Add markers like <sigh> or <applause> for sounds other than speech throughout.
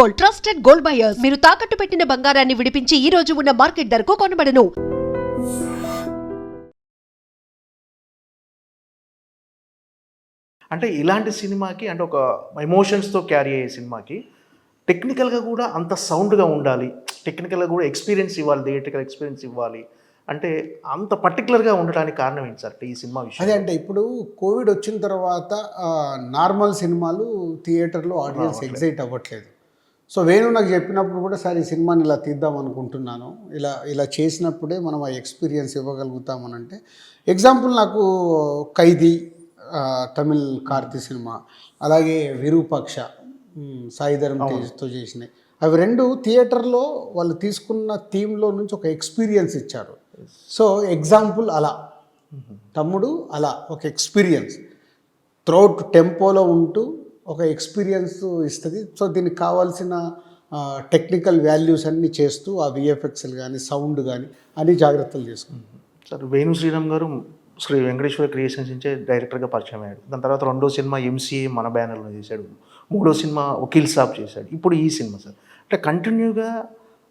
Gold trusted gold buyers. మీరు తాకట్టు పెట్టిన బంగారాన్ని విడిపించి ఈ రోజు ఉన్న మార్కెట్ ధరకు కొనబడను. అంటే ఇలాంటి సినిమాకి అంటే ఒక ఎమోషన్స్తో క్యారీ అయ్యే సినిమాకి టెక్నికల్గా కూడా అంత సౌండ్గా ఉండాలి. టెక్నికల్గా కూడా ఎక్స్పీరియన్స్ ఇవ్వాలి థియేటికల్ ఎక్స్పీరియన్స్ ఇవ్వాలి. అంటే అంత పర్టికులర్గా ఉండడానికి కారణం ఏంటి సార్ ఈ సినిమా అదే విషయం అంటే ఇప్పుడు కోవిడ్ వచ్చిన తర్వాత నార్మల్ సినిమాలు థియేటర్లో ఆడియన్స్. ఎగ్జైట్ అవ్వట్లేదు. సో వేణు నాకు చెప్పినప్పుడు కూడా సార్ ఈ సినిమాని ఇలా తీద్దాం అనుకుంటున్నాను. ఇలా ఇలా చేసినప్పుడే మనం ఆ ఎక్స్పీరియన్స్ ఇవ్వగలుగుతామని అంటే ఎగ్జాంపుల్ నాకు ఖైదీ తమిళ్ కార్తీ సినిమా అలాగే విరూపాక్ష సాయిధరం తేజ్తో చేసినాయి. అవి రెండు థియేటర్లో వాళ్ళు తీసుకున్న థీమ్లో నుంచి ఒక ఎక్స్పీరియన్స్ ఇచ్చారు. సో ఎగ్జాంపుల్ అలా. తమ్ముడు అలా ఒక ఎక్స్పీరియన్స్. త్రోట్ టెంపోలో ఉంటూ ఒక ఎక్స్పీరియన్స్ ఇస్తుంది. సో దీనికి కావాల్సిన టెక్నికల్ వాల్యూస్ అన్నీ చేస్తూ ఆ విఎఫ్ఎక్స్లు కానీ సౌండ్ కానీ అన్ని జాగ్రత్తలు చేసుకుంటాం. సార్ వేణు శ్రీరామ్ గారు శ్రీ వెంకటేశ్వర క్రియేషన్స్ నుంచే డైరెక్టర్గా పరిచయం అయ్యాడు. దాని తర్వాత రెండో సినిమా ఎంసీఏ మన బ్యానర్లో చేశాడు. మూడో సినిమా వకీల్ సాబ్ చేశాడు. ఇప్పుడు ఈ సినిమా సార్. అంటే కంటిన్యూగా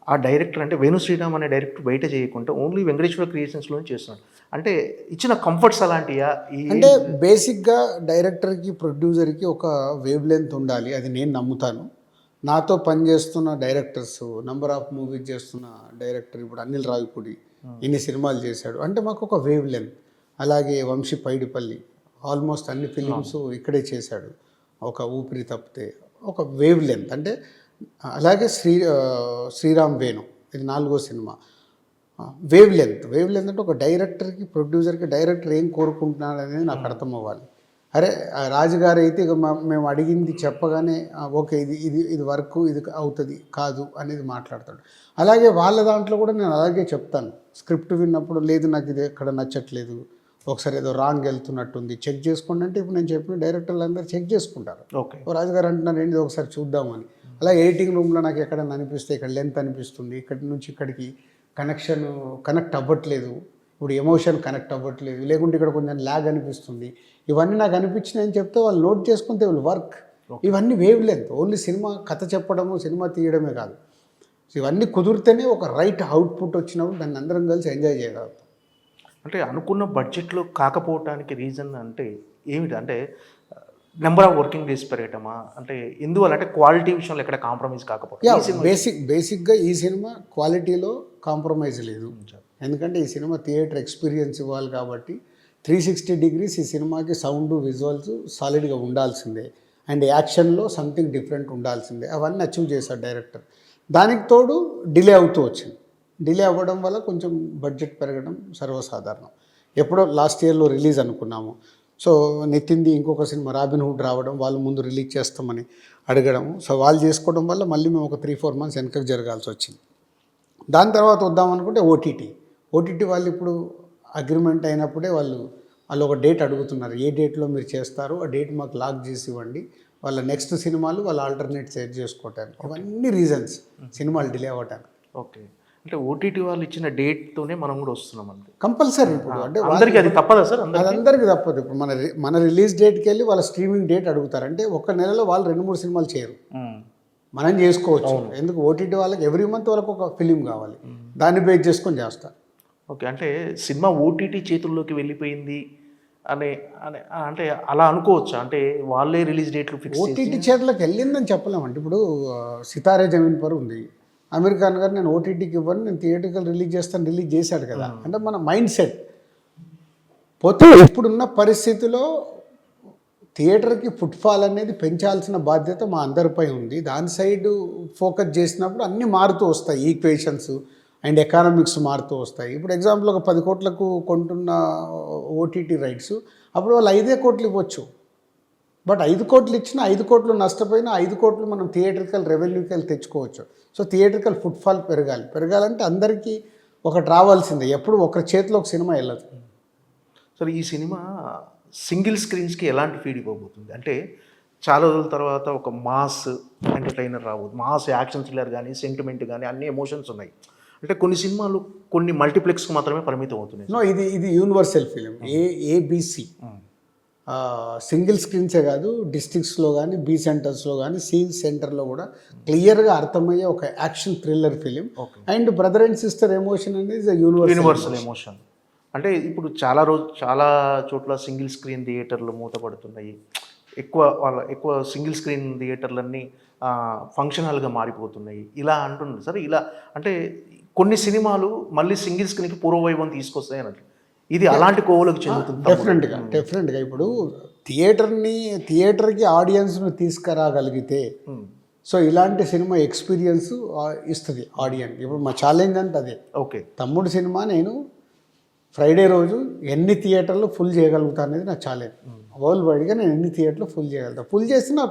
ఆ డైరెక్టర్ అంటే వేణు శ్రీరామ్ అనే డైరెక్టర్ బయట చేయకుండా ఓన్లీ వెంకటేశ్వర క్రియేషన్స్లో చేస్తున్నాడు. అంటే ఇచ్చిన కంఫర్ట్స్ అలాంటియా? అంటే బేసిక్గా డైరెక్టర్కి ప్రొడ్యూసర్కి ఒక వేవ్ లెంత్ ఉండాలి. అది నేను నమ్ముతాను. నాతో పనిచేస్తున్న డైరెక్టర్స్ నంబర్ ఆఫ్ మూవీస్ చేస్తున్న డైరెక్టర్ ఇప్పుడు అనిల్ రావిపూడి ఇన్ని సినిమాలు చేశాడు. అంటే మాకు ఒక వేవ్ లెంత్ అలాగే వంశీ పైడిపల్లి ఆల్మోస్ట్ అన్ని ఫిలిమ్స్ ఇక్కడే చేశాడు. ఒక ఊపిరి తప్పితే ఒక వేవ్ లెంత్ అంటే అలాగే శ్రీ శ్రీరామ్ వేణు ఇది నాలుగో cinema. Wavelength wavelength అంటే ఒక డైరెక్టర్కి ప్రొడ్యూసర్కి డైరెక్టర్ ఏం కోరుకుంటున్నాడు అనేది నాకు అర్థం అవ్వాలి అరే రాజుగారు అయితే ఇక మేము అడిగింది చెప్పగానే ఓకే ఇది ఇది ఇది వర్క్ ఇది అవుతుంది కాదు అనేది మాట్లాడతాడు. అలాగే వాళ్ళ దాంట్లో కూడా నేను అలాగే చెప్తాను. స్క్రిప్ట్ విన్నప్పుడు లేదు నాకు ఇది ఎక్కడ నచ్చట్లేదు. ఒకసారి ఏదో రాంగ్ వెళ్తున్నట్టుంది చెక్ చేసుకోండి అంటే ఇప్పుడు నేను చెప్పిన డైరెక్టర్లు అందరూ చెక్ చేసుకుంటారు. ఓకే. రాజుగారు అంటున్నారు ఏంటి ఒకసారి చూద్దామని. అలా ఎడిటింగ్ రూమ్లో నాకు ఎక్కడైనా అనిపిస్తే ఇక్కడ లెంత్ అనిపిస్తుంది ఇక్కడి నుంచి ఇక్కడికి కనెక్షన్ కనెక్ట్ అవ్వట్లేదు ఇప్పుడు ఎమోషన్ కనెక్ట్ అవ్వట్లేదు లేకుంటే ఇక్కడ కొంచెం ల్యాగ్ అనిపిస్తుంది. ఇవన్నీ నాకు అనిపించినాయని చెప్తే వాళ్ళు నోట్ చేసుకుంటే వాళ్ళు వర్క్. ఇవన్నీ వేవ్ లెంత్ ఓన్లీ సినిమా కథ చెప్పడము సినిమా తీయడమే కాదు. ఇవన్నీ కుదిరితేనే ఒక రైట్ అవుట్పుట్ వచ్చినప్పుడు దాన్ని అందరం కలిసి ఎంజాయ్ చేయగలుగుతాం. అంటే అనుకున్న బడ్జెట్లో కాకపోవటానికి రీజన్ అంటే ఏమిటి? అంటే నెంబర్ ఆఫ్ వర్కింగ్ డేస్ పెరగటమా? అంటే ఎందువల్ల? అంటే క్వాలిటీ విషయంలో ఎక్కడ కాంప్రమైజ్ కాకపోతే బేసిక్ బేసిక్గా ఈ సినిమా క్వాలిటీలో కాంప్రమైజ్ లేదు. ఎందుకంటే ఈ సినిమా థియేటర్ ఎక్స్పీరియన్స్ ఇవ్వాలి కాబట్టి త్రీ సిక్స్టీ డిగ్రీస్ ఈ సినిమాకి సౌండ్ విజువల్స్ సాలిడ్గా ఉండాల్సిందే. అండ్ యాక్షన్లో సంథింగ్ డిఫరెంట్ ఉండాల్సిందే. అవన్నీ అచీవ్ చేశాడు డైరెక్టర్ దానికి తోడు డిలే అవుతూ వచ్చింది. డిలే అవ్వడం వల్ల కొంచెం బడ్జెట్ పెరగడం సర్వసాధారణం. ఎప్పుడో లాస్ట్ ఇయర్లో రిలీజ్ అనుకున్నాము. సో నితిన్ది ఇంకొక సినిమా రాబిన్ హుడ్ రావడం వాళ్ళు ముందు రిలీజ్ చేస్తామని అడగడం. సో వాళ్ళు చేసుకోవడం వల్ల మళ్ళీ మేము ఒక త్రీ ఫోర్ మంత్స్ వెనకకు జరగాల్సి వచ్చింది. దాని తర్వాత వద్దాం అనుకుంటే ఓటీటీ ఓటీటీ వాళ్ళు ఇప్పుడు అగ్రిమెంట్ అయినప్పుడే వాళ్ళు వాళ్ళు ఒక డేట్ అడుగుతున్నారు. ఏ డేట్లో మీరు చేస్తారో? ఆ డేట్ మాకు లాక్ చేసి ఇవ్వండి. వాళ్ళ నెక్స్ట్ సినిమాలు వాళ్ళ ఆల్టర్నేట్ సెట్ చేసుకోవటానికి. ఇవన్నీ రీజన్స్. సినిమాలు డిలే అవ్వటానికి. ఓకే. అంటే ఓటీటీ వాళ్ళు ఇచ్చిన డేట్తోనే మనం కూడా వస్తున్నాం అంతే. కంపల్సరీ ఇప్పుడు అంటే అందరికీ అది తప్పదా సార్? అందరికి? అది అందరికీ తప్పదు. ఇప్పుడు మన మన రిలీజ్ డేట్కి వెళ్ళి వాళ్ళ స్ట్రీమింగ్ డేట్ అడుగుతారు. అంటే ఒక నెలలో వాళ్ళు రెండు మూడు సినిమాలు చేయరు. మనం చేసుకోవచ్చు. ఎందుకు? ఓటీటీ వాళ్ళకి ఎవ్రీ మంత్ వాళ్ళకి ఒక ఫిలిం కావాలి. దాన్ని బేస్ చేసుకొని చేస్తారు. ఓకే అంటే సినిమా ఓటీటీ చేతుల్లోకి వెళ్ళిపోయింది అనే అనే అంటే అలా అనుకోవచ్చా? అంటే వాళ్ళే రిలీజ్ డేట్లు ఫిక్స్ ఓటీటీ చేతులకు వెళ్ళిందని చెప్పలేమండి. ఇప్పుడు సితారే జమీన్ పర్ ఉంది. అమీర్ ఖాన్ గారు నేను ఓటీటీకి ఇవ్వను నేను థియేటర్కి రిలీజ్ చేస్తాను రిలీజ్ చేశాడు కదా. అంటే మన మైండ్ సెట్. పోతే ఇప్పుడున్న పరిస్థితిలో థియేటర్కి ఫుట్ఫాల్ అనేది పెంచాల్సిన బాధ్యత మా అందరిపై ఉంది. దాని సైడ్ ఫోకస్ చేసినప్పుడు అన్నీ మారుతూ వస్తాయి ఈక్వేషన్స్ అండ్ ఎకానమిక్స్ మారుతూ వస్తాయి. ఇప్పుడు ఎగ్జాంపుల్ ఒక పది కోట్లకు కొంటున్న ఓటీటీ రైట్స్ అప్పుడు వాళ్ళు ఐదే కోట్లు ఇవ్వచ్చు. బట్ ఐదు కోట్లు ఇచ్చినా ఐదు కోట్లు నష్టపోయినా ఐదు కోట్లు మనం థియేటర్కల్ రెవెన్యూకి వెళ్ళి తెచ్చుకోవచ్చు. సో థియేటర్కల్ ఫుట్ఫాల్ పెరగాలి. పెరగాలంటే అందరికీ ఒకటి రావాల్సిందే. ఎప్పుడు ఒకరి చేతిలో ఒక సినిమా వెళ్ళదు. సరే ఈ సినిమా సింగిల్ స్క్రీన్స్కి ఎలాంటి ఫీడ్ ఇవ్వబోతుంది? అంటే చాలా రోజుల తర్వాత ఒక మాస్ ఎంటర్టైనర్ రాబోతుంది మాస్ యాక్షన్ థ్రిల్లర్ కానీ సెంటిమెంట్ కానీ అన్ని ఎమోషన్స్ ఉన్నాయి. అంటే కొన్ని సినిమాలు కొన్ని మల్టీప్లెక్స్కి మాత్రమే పరిమితం అవుతున్నాయి నో ఇది ఇది universal film. A ABC. Single స్క్రీన్సే కాదు డిస్ట్రిక్ట్స్లో కానీ బీ సెంటర్స్లో కానీ సి సెంటర్లో కూడా క్లియర్గా అర్థమయ్యే ఒక action thriller film. And brother and sister emotion అనేది యూనివర్సల్ యూనివర్సల్ ఎమోషన్ అంటే ఇప్పుడు చాలా రోజు చాలా చోట్ల సింగిల్ స్క్రీన్ థియేటర్లు మూతపడుతున్నాయి. ఎక్కువ వాళ్ళ ఎక్కువ సింగిల్ స్క్రీన్ థియేటర్లన్నీ ఫంక్షన్ హాల్గా మారిపోతున్నాయి. ఇలా అంటున్నారు. సరే ఇలా అంటే కొన్ని సినిమాలు మళ్ళీ సింగిల్ స్క్రీన్కి పూర్వవైభవం తీసుకొస్తాయి అన్నట్లు. ఇది అలాంటి కోవలకు చెందుతుంది డెఫినెట్గా డెఫినెట్గా ఇప్పుడు థియేటర్ని థియేటర్కి ఆడియన్స్ను తీసుకురాగలిగితే. సో ఇలాంటి సినిమా ఎక్స్పీరియన్స్ ఇస్తుంది ఆడియన్స్ ఇప్పుడు మా ఛాలెంజ్ అంటే అదే. ఓకే. తమ్ముడు సినిమా నేను ఫ్రైడే రోజు ఎన్ని థియేటర్లు ఫుల్ చేయగలుగుతా అనేది నా ఛాలెంజ్ వరల్డ్ వైడ్గా నేను ఎన్ని థియేటర్లు ఫుల్ చేయగలుగుతా? ఫుల్ చేస్తే నా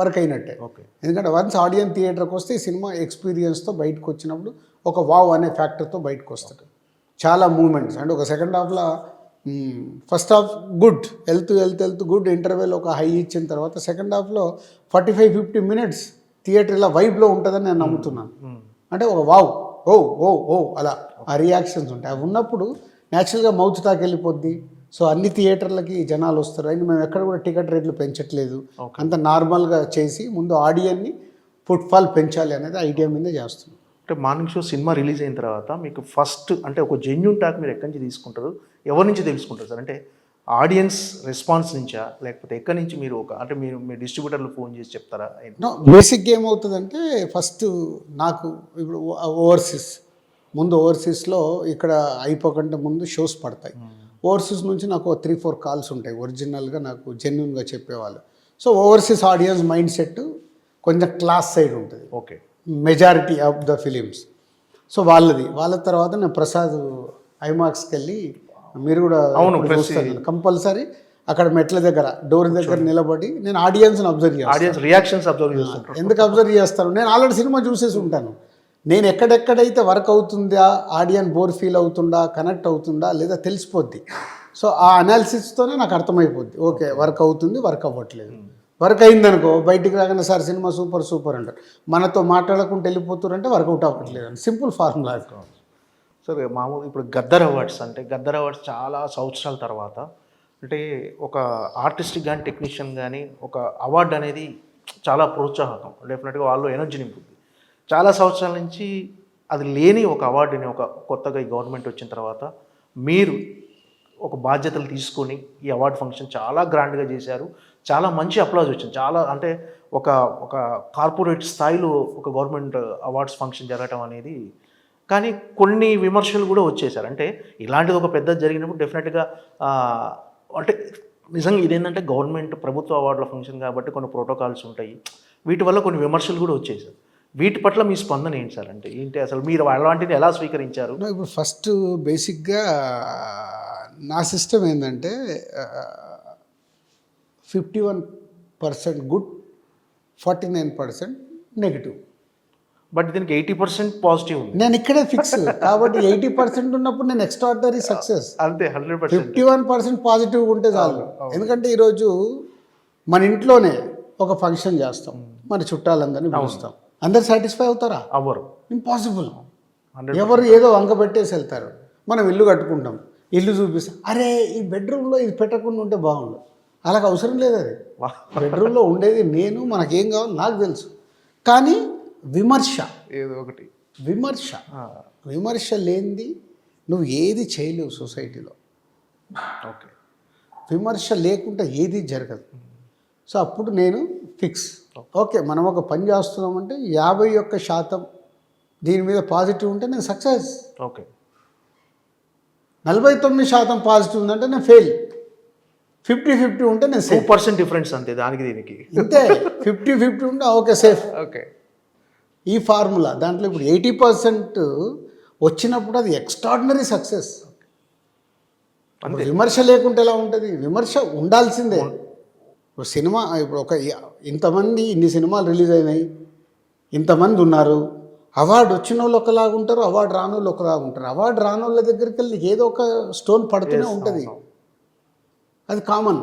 వర్క్ అయినట్టే. ఓకే. ఎందుకంటే వన్స్ ఆడియన్స్ థియేటర్కి వస్తే ఈ సినిమా ఎక్స్పీరియన్స్తో బయటకు వచ్చినప్పుడు ఒక వావ్ అనే ఫ్యాక్టర్తో బయటకు వస్తాడు చాలా మూమెంట్స్. అంటే ఒక సెకండ్ హాఫ్లో ఫస్ట్ హాఫ్ గుడ్. వెళ్తూ వెళ్తూ వెళ్తూ గుడ్. ఇంటర్వెల్ ఒక హై ఇచ్చిన తర్వాత సెకండ్ హాఫ్లో forty five fifty minutes theatre ఇలా వైబ్లో ఉంటుందని నేను నమ్ముతున్నాను. అంటే ఒక వావ్ ఓ ఓ ఓ అలా ఆ రియాక్షన్స్ ఉంటాయి. అవి ఉన్నప్పుడు న్యాచురల్గా మౌత్ తాకి వెళ్ళిపోద్ది. సో అన్ని థియేటర్లకి జనాలు వస్తారు. అండ్ మేము ఎక్కడ కూడా టికెట్ రేట్లు పెంచట్లేదు. అంత నార్మల్గా చేసి ముందు ఆడియన్ని ఫుట్ఫాల్ పెంచాలి అనేది ఐడియా మీద చేస్తున్నాం. అంటే మార్నింగ్ షో సినిమా రిలీజ్ అయిన తర్వాత మీకు ఫస్ట్ అంటే ఒక జెన్యున్ టాక్ మీరు ఎక్కడి నుంచి తీసుకుంటారు? ఎవరి నుంచి తెలుసుకుంటారు సార్? అంటే ఆడియన్స్ రెస్పాన్స్ నుంచా? లేకపోతే ఎక్కడి నుంచి మీరు ఒక అంటే మీరు మీ డిస్ట్రిబ్యూటర్లు ఫోన్ చేసి చెప్తారా? బేసిక్గా ఏమవుతుందంటే ఫస్ట్ నాకు ఇప్పుడు ఓవర్సీస్ ముందు ఓవర్సీస్లో ఇక్కడ అయిపోకంటే ముందు షోస్ పడతాయి. ఓవర్సీస్ నుంచి నాకు త్రీ ఫోర్ కాల్స్ ఉంటాయి. ఒరిజినల్గా నాకు జెన్యున్గా చెప్పేవాళ్ళు. So overseas audience mind set కొంచెం క్లాస్ సైడ్ ఉంటుంది. Okay majority of the films so వాళ్ళది. వాళ్ళ తర్వాత నేను ప్రసాద్ ఐమాక్స్కి వెళ్ళి మీరు కూడా అవును, కంపల్సరీ అక్కడ మెట్ల దగ్గర డోర్ దగ్గర నిలబడి నేను ఆడియన్స్ని అబ్జర్వ్ చేస్తాను. ఆడియన్స్ రియాక్షన్స్ అబ్జర్వ్ చేస్తుంటారు ఎందుకు అబ్జర్వ్ చేస్తాను? నేను ఆల్రెడీ సినిమా చూసేసి ఉంటాను. నేను ఎక్కడెక్కడైతే వర్క్ అవుతుందా ఆడియన్ బోర్ ఫీల్ అవుతుందా కనెక్ట్ అవుతుందా లేదా తెలిసిపోద్ది. సో ఆ అనాలిసిస్తోనే నాకు అర్థమైపోద్ది. ఓకే వర్క్ అవుతుంది వర్క్ అవ్వట్లేదు. వర్క్ అయిందనుకో బయటికి రాగానే సార్ సినిమా సూపర్ సూపర్ అంటారు. మనతో మాట్లాడకుండా వెళ్ళిపోతారంటే వర్కౌట్ అవ్వట్లేదు అని సింపుల్ ఫార్ములా సరే మామూలు ఇప్పుడు గద్దర్ అవార్డ్స్ అంటే గద్దర్ అవార్డ్స్ చాలా సంవత్సరాల తర్వాత అంటే ఒక ఆర్టిస్ట్ కానీ టెక్నీషియన్ కానీ ఒక అవార్డు అనేది చాలా ప్రోత్సాహకం. డెఫినెట్గా వాళ్ళు ఎనర్జీ నింపుద్ది. చాలా సంవత్సరాల నుంచి అది లేని ఒక అవార్డుని ఒక కొత్తగా ఈ గవర్నమెంట్ వచ్చిన తర్వాత మీరు ఒక బాధ్యతలు తీసుకొని ఈ అవార్డు ఫంక్షన్ చాలా గ్రాండ్గా చేశారు. చాలా మంచి అప్లాజ్ వచ్చింది. చాలా అంటే ఒక ఒక కార్పొరేట్ స్థాయిలో ఒక గవర్నమెంట్ అవార్డ్స్ ఫంక్షన్ జరగటం అనేది. కానీ కొన్ని విమర్శలు కూడా వచ్చేసారు అంటే ఇలాంటిది ఒక పెద్ద జరిగినప్పుడు డెఫినెట్గా అంటే నిజంగా ఇదేంటంటే గవర్నమెంట్ ప్రభుత్వ అవార్డుల ఫంక్షన్ కాబట్టి కొన్ని ప్రోటోకాల్స్ ఉంటాయి. వీటి వల్ల కొన్ని విమర్శలు కూడా వచ్చేసారు వీటి పట్ల మీ స్పందన ఏంటి సార్? అంటే ఏంటి అసలు మీరు అలాంటిది ఎలా స్వీకరించారు? ఇప్పుడు ఫస్ట్ బేసిక్గా నా సిస్టమ్ ఏంటంటే fifty one percent good forty nine percent negative. But దీనికి ఎయిటీ పర్సెంట్ పాజిటివ్ ఉంది. నేను ఇక్కడే ఫిక్స్ కాబట్టి ఎయిటీ పర్సెంట్ ఉన్నప్పుడు నేను ఎక్స్ట్రాడినరీ సక్సెస్ అంతే hundred percent fifty one percent positive ఉంటే చాలు. ఎందుకంటే ఈరోజు మన ఇంట్లోనే ఒక ఫంక్షన్ చేస్తాం. మన చుట్టాలందరినీ పిలుస్తాం. అందరు సాటిస్ఫై అవుతారా? అవ్వరు. ఇంపాసిబుల్ ఎవరు ఏదో వంక పెట్టేసి వెళ్తారు. మనం ఇల్లు కట్టుకుంటాం. ఇల్లు చూపిస్తాం. అరే ఈ బెడ్రూమ్లో ఇది పెట్టకుండా ఉంటే బాగుండు. అలాగ అవసరం లేదు అది. బెడ్రూమ్లో ఉండేది నేను మనకేం కావాలో నాకు తెలుసు. కానీ విమర్శ. ఏదో ఒకటి. విమర్శ. విమర్శ లేనిది నువ్వు ఏది చేయలేవు సొసైటీలో. ఓకే. విమర్శ లేకుండా ఏది జరగదు. సో అప్పుడు నేను ఫిక్స్. ఓకే మనం ఒక పని చేస్తున్నామంటే యాభై ఒక్క శాతం దీని మీద పాజిటివ్ ఉంటే నేను సక్సెస్. ఓకే. నలభై తొమ్మిది శాతం పాజిటివ్ ఉందంటే నేను ఫెయిల్. ఫిఫ్టీ ఫిఫ్టీ ఉంటే నేను టూ సేఫ్ పర్సెంట్ డిఫరెన్స్ అంతే దానికి దీనికి. ఇంతే. ఫిఫ్టీ ఫిఫ్టీ ఉంటే ఓకే సేఫ్ ఓకే. ఈ ఫార్ములా దాంట్లో ఇప్పుడు ఎయిటీ పర్సెంట్ వచ్చినప్పుడు అది ఎక్స్ట్రాడినరీ సక్సెస్ అంతే. విమర్శ లేకుంటే ఎలా ఉంటుంది? విమర్శ ఉండాల్సిందే. ఇప్పుడు సినిమా ఇప్పుడు ఒక ఇంతమంది ఇన్ని సినిమాలు రిలీజ్ అయినాయి. ఇంతమంది ఉన్నారు. అవార్డు వచ్చిన వాళ్ళు ఒకలాగా ఉంటారు అవార్డు రాని వాళ్ళు ఒకలాగా ఉంటారు. అవార్డు రాని వాళ్ళ దగ్గరికి వెళ్ళి ఏదో ఒక స్టోన్ పడుతూనే ఉంటుంది. అది common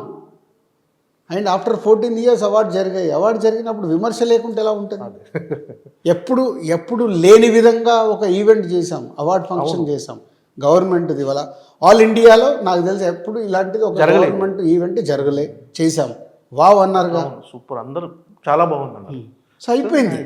and after fourteen years award జరిగాయి. అవార్డు జరిగినప్పుడు విమర్శ లేకుంటే ఎలా ఉంటుంది? <laughs> ఎప్పుడు ఎప్పుడు లేని విధంగా ఒక ఈవెంట్ చేసాం అవార్డ్ ఫంక్షన్ చేసాం గవర్నమెంట్ది ఇవాళ ఆల్ ఇండియాలో నాకు తెలిసి ఎప్పుడు ఇలాంటిది ఒక. గవర్నమెంట్ ఈవెంట్ జరగలే. చేశాం. వావ్ అన్నారుగా సూపర్. అందరూ చాలా బాగుంది సో అయిపోయింది.